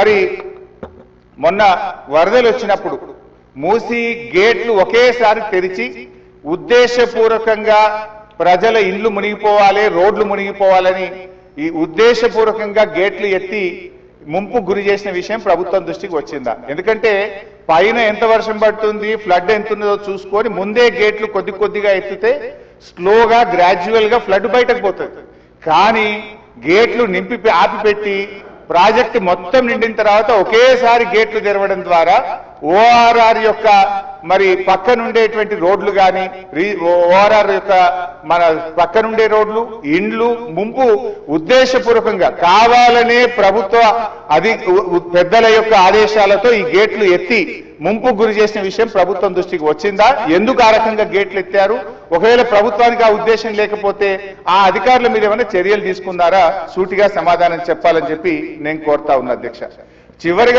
మరి మొన్న వరదలు వచ్చినప్పుడు మూసి గేట్లు ఒకేసారి తెరిచి ఉద్దేశపూర్వకంగా ప్రజల ఇల్లు మునిగిపోవాలి రోడ్లు మునిగిపోవాలని ఈ ఉద్దేశపూర్వకంగా గేట్లు ఎత్తి ముంపు గురి చేసిన విషయం ప్రభుత్వం దృష్టికి వచ్చిందా? ఎందుకంటే పైన ఎంత వర్షం పడుతుంది ఫ్లడ్ ఎంత ఉన్నదో చూసుకొని ముందే గేట్లు కొద్ది కొద్దిగా ఎత్తితే స్లోగా గ్రాడ్యువల్గా ఫ్లడ్ బయటకు పోతుంది. కానీ గేట్లు నింపి ఆపిపెట్టి ప్రాజెక్టు మొత్తం నిండిన తర్వాత ఒకేసారి గేట్లు తెరవడం ద్వారా ఓఆర్ఆర్ యొక్క మరి పక్కనుండేటువంటి రోడ్లు కానీ ఓఆర్ఆర్ యొక్క మన పక్కనుండే రోడ్లు ఇండ్లు ముంపు ఉద్దేశపూర్వకంగా కావాలనే ప్రభుత్వ అది పెద్దల యొక్క ఆదేశాలతో ఈ గేట్లు ఎత్తి ముంపు గురి చేసిన విషయం ప్రభుత్వం దృష్టికి వచ్చిందా? ఎందుకు ఆ రకంగా గేట్లు ఎత్తారు? ఒకవేళ ప్రభుత్వానికి ఆ ఉద్దేశం లేకపోతే ఆ అధికారుల మీద ఏమైనా చర్యలు తీసుకున్నారా? సూటిగా సమాధానం చెప్పాలని చెప్పి నేను కోరుతా ఉన్నా అధ్యక్ష. చివరిగా